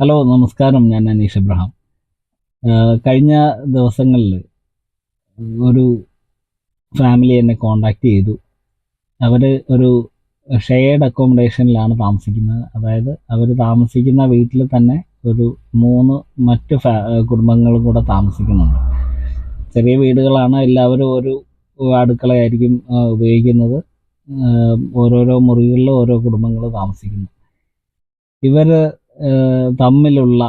Hello നമസ്കാരം. ഞാൻ Aneesh Abraham കഴിഞ്ഞ ദിവസങ്ങളിൽ ഒരു ഫാമിലി എന്നെ കോണ്ടാക്ട് ചെയ്തു. അവർ ഒരു ഷെയർഡ് അക്കോമഡേഷനിലാണ് താമസിക്കുന്നത്. അതായത് അവർ താമസിക്കുന്ന വീട്ടിൽ തന്നെ ഒരു മൂന്ന് മറ്റ് കുടുംബങ്ങളും കൂടെ താമസിക്കുന്നുണ്ട്. ചെറിയ വീടുകളാണ് എല്ലാവരും ഒരു അടുക്കളയായിരിക്കും ഉപയോഗിക്കുന്നത്. ഓരോരോ മുറികളിൽ ഓരോ കുടുംബങ്ങൾ താമസിക്കുന്നു. ഇവർ തമ്മിലുള്ള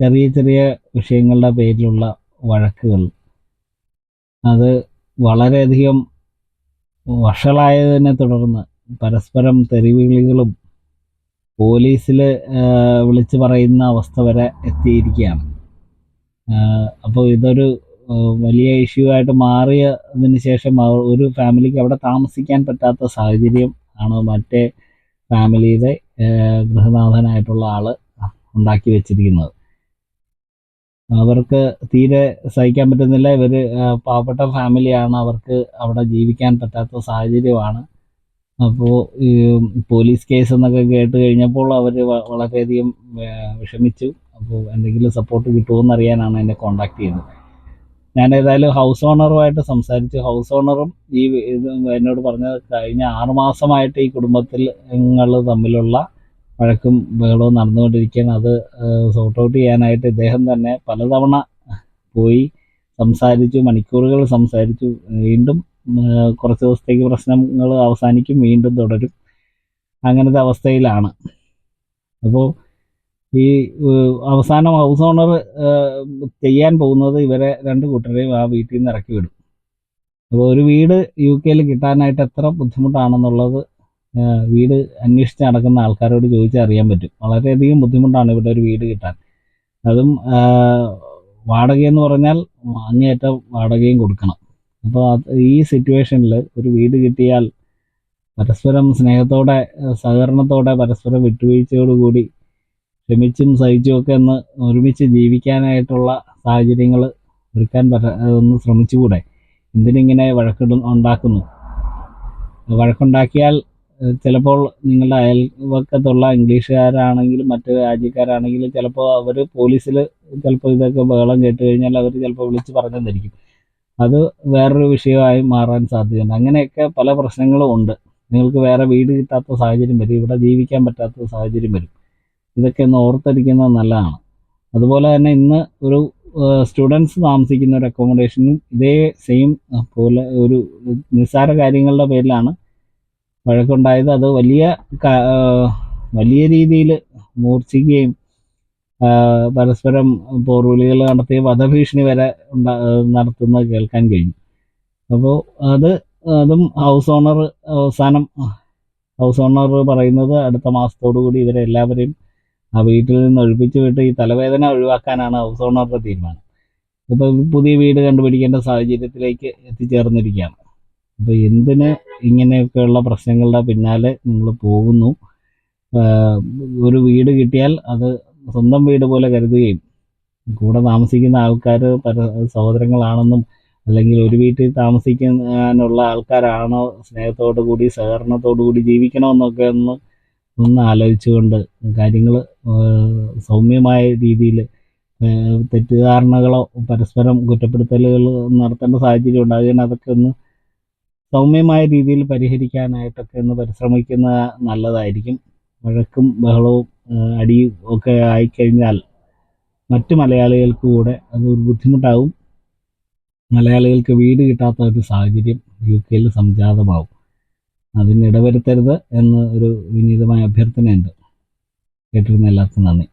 ചെറിയ ചെറിയ വിഷയങ്ങളുടെ പേരിലുള്ള വഴക്കുകൾ. അത് വളരെയധികം വഷളായതിനെ തുടർന്ന് പരസ്പരം തെറിവിളികളും പോലീസിൽ വിളിച്ചു പറയുന്ന അവസ്ഥ വരെ എത്തിയിരിക്കുകയാണ്. അപ്പോൾ ഇതൊരു വലിയ ഇഷ്യൂ ആയിട്ട് മാറിയതിന് ശേഷം ഒരു ഫാമിലിക്ക് അവിടെ താമസിക്കാൻ പറ്റാത്ത സാഹചര്യം ആണ് മറ്റേ ഫാമിലിയുടെ ഗൃഹനാഥനായിട്ടുള്ള ആൾ ഉണ്ടാക്കി വെച്ചിരിക്കുന്നത്. അവർക്ക് തീരെ സഹിക്കാൻ പറ്റുന്നില്ല. ഇവർ പാവപ്പെട്ട ഫാമിലിയാണ് അവർക്ക് അവിടെ ജീവിക്കാൻ പറ്റാത്ത സാഹചര്യമാണ്. അപ്പോൾ ഈ പോലീസ് കേസ് എന്നൊക്കെ കേട്ട് കഴിഞ്ഞപ്പോൾ അവർ വളരെയധികം വിഷമിച്ചു. അപ്പോൾ എന്തെങ്കിലും സപ്പോർട്ട് കിട്ടുമോ എന്നറിയാനാണ് എന്നെ കോണ്ടാക്ട് ചെയ്തത് ഞാൻ ഏതായാലും ഹൗസ് ഓണറുമായിട്ട് സംസാരിച്ചു. ഹൗസ് ഓണറും ഈ ഇത് എന്നോട് പറഞ്ഞ കഴിഞ്ഞ ആറുമാസമായിട്ട് ഈ കുടുംബത്തിൽ നിങ്ങൾ തമ്മിലുള്ള വഴക്കും ബഹളവും നടന്നുകൊണ്ടിരിക്കുകയാണ്. അത് സോർട്ട് ഔട്ട് ചെയ്യാനായിട്ട് ഇദ്ദേഹം തന്നെ പലതവണ പോയി സംസാരിച്ചു മണിക്കൂറുകൾ സംസാരിച്ചു. വീണ്ടും കുറച്ച് ദിവസത്തേക്ക് പ്രശ്നങ്ങൾ അവസാനിക്കും വീണ്ടും തുടരും. അങ്ങനത്തെ അവസ്ഥയിലാണ്. അപ്പോൾ ഈ അവസാനം ഹൗസ് ഓണർ ചെയ്യാൻ പോകുന്നത് ഇവരെ രണ്ട് കൂട്ടരെയും ആ വീട്ടിൽ നിന്ന് ഇറക്കി വിടും. അപ്പോൾ ഒരു വീട് യു കെയിൽ കിട്ടാനായിട്ട് എത്ര ബുദ്ധിമുട്ടാണെന്നുള്ളത് വീട് അന്വേഷിച്ച് നടക്കുന്ന ആൾക്കാരോട് ചോദിച്ചാൽ അറിയാൻ പറ്റും. വളരെയധികം ബുദ്ധിമുട്ടാണ് ഇവിടെ ഒരു വീട് കിട്ടാൻ. അതും വാടകയെന്ന് പറഞ്ഞാൽ അങ്ങേയറ്റം വാടകയും കൊടുക്കണം. അപ്പോൾ ഈ സിറ്റുവേഷനിൽ ഒരു വീട് കിട്ടിയാൽ പരസ്പരം സ്നേഹത്തോടെ സഹകരണത്തോടെ പരസ്പരം വിട്ടുവീഴ്ചയോടുകൂടി ക്ഷമിച്ചും സഹിച്ചും ഒക്കെ ഒന്ന് ഒരുമിച്ച് ജീവിക്കാനായിട്ടുള്ള സാഹചര്യങ്ങൾ ഒരുക്കാൻ പറ്റ ഒന്ന് ശ്രമിച്ചുകൂടെ? എന്തിനിങ്ങനെ വഴക്കിട ഉണ്ടാക്കുന്നു? വഴക്കുണ്ടാക്കിയാൽ ചിലപ്പോൾ നിങ്ങളുടെ അയൽവക്കത്തുള്ള ഇംഗ്ലീഷുകാരാണെങ്കിലും മറ്റ് രാജ്യക്കാരാണെങ്കിലും ചിലപ്പോൾ അവർ പോലീസിൽ ചിലപ്പോൾ ഇതൊക്കെ ബഹളം കേട്ട് കഴിഞ്ഞാൽ അവർ ചിലപ്പോൾ വിളിച്ച് പറഞ്ഞെന്നിരിക്കും. അത് വേറൊരു വിഷയമായി മാറാൻ സാധ്യതയുണ്ട്. അങ്ങനെയൊക്കെ പല പ്രശ്നങ്ങളും ഉണ്ട്. നിങ്ങൾക്ക് വേറെ വീട് കിട്ടാത്ത സാഹചര്യം വരും. ഇവിടെ ജീവിക്കാൻ പറ്റാത്ത സാഹചര്യം വരും. ഇതൊക്കെ ഒന്ന് ഓർത്തിരിക്കുന്നത് നല്ലതാണ്. അതുപോലെ തന്നെ ഇന്ന് ഒരു സ്റ്റുഡൻസ് താമസിക്കുന്ന ഒരു അക്കോമഡേഷനും ഇതേ സെയിം പോലെ ഒരു നിസ്സാര കാര്യങ്ങളുടെ പേരിലാണ് വഴക്കുണ്ടായത്. അത് വലിയ വലിയ രീതിയിൽ മൂർച്ഛിക്കുകയും പരസ്പരം പോർവിളികൾ നടത്തി വധഭീഷണി വരെ നടത്തുന്നത് കേൾക്കാൻ കഴിഞ്ഞു. അപ്പോൾ അത് അതും ഹൗസ് ഓണർ അവസാനം ഹൗസ് ഓണർ പറയുന്നത് അടുത്ത മാസത്തോടു കൂടി ഇവരെ എല്ലാവരെയും ആ വീട്ടിൽ നിന്ന് ഒഴിപ്പിച്ചു വിട്ട് ഈ തലവേദന ഒഴിവാക്കാനാണ് ഹൗസ് ഓണറുടെ തീരുമാനം. ഇപ്പോൾ പുതിയ വീട് കണ്ടുപിടിക്കേണ്ട സാഹചര്യത്തിലേക്ക് എത്തിച്ചേർന്നിരിക്കുകയാണ്. അപ്പോൾ എന്തിന് ഇങ്ങനെയൊക്കെയുള്ള പ്രശ്നങ്ങളുടെ പിന്നാലെ നിങ്ങൾ പോകുന്നു? ഒരു വീട് കിട്ടിയാൽ അത് സ്വന്തം വീട് പോലെ കരുതുകയും കൂടെ താമസിക്കുന്ന ആൾക്കാർ പര സഹോദരങ്ങളാണെന്നും അല്ലെങ്കിൽ ഒരു വീട്ടിൽ താമസിക്കാനുള്ള ആൾക്കാരാണോ സ്നേഹത്തോടു കൂടി സഹകരണത്തോടു കൂടി ജീവിക്കണമെന്നൊക്കെ ഒന്ന് ഒന്ന് ആലോചിച്ചുകൊണ്ട് കാര്യങ്ങൾ സൗമ്യമായ രീതിയിൽ തെറ്റിദ്ധാരണകളോ പരസ്പരം കുറ്റപ്പെടുത്തലുകൾ നടത്തേണ്ട സാഹചര്യം ഉണ്ടാകുകയാണ് അതൊക്കെ ഒന്ന് സൗമ്യമായ രീതിയിൽ പരിഹരിക്കാനായിട്ടൊക്കെ ഒന്ന് പരിശ്രമിക്കുന്ന നല്ലതായിരിക്കും. വഴക്കും ബഹളവും അടിയും ഒക്കെ ആയിക്കഴിഞ്ഞാൽ മറ്റു മലയാളികൾക്ക് കൂടെ അതൊരു ബുദ്ധിമുട്ടാവും. മലയാളികൾക്ക് വീട് കിട്ടാത്ത ഒരു സാഹചര്യം യു കെയിൽ സംജാതമാവും. അതിന് ഇടവരുത്തരുത് എന്ന് ഒരു വിനീതമായ അഭ്യർത്ഥനയുണ്ട്. കേട്ടിരുന്ന എല്ലാവർക്കും നന്ദി.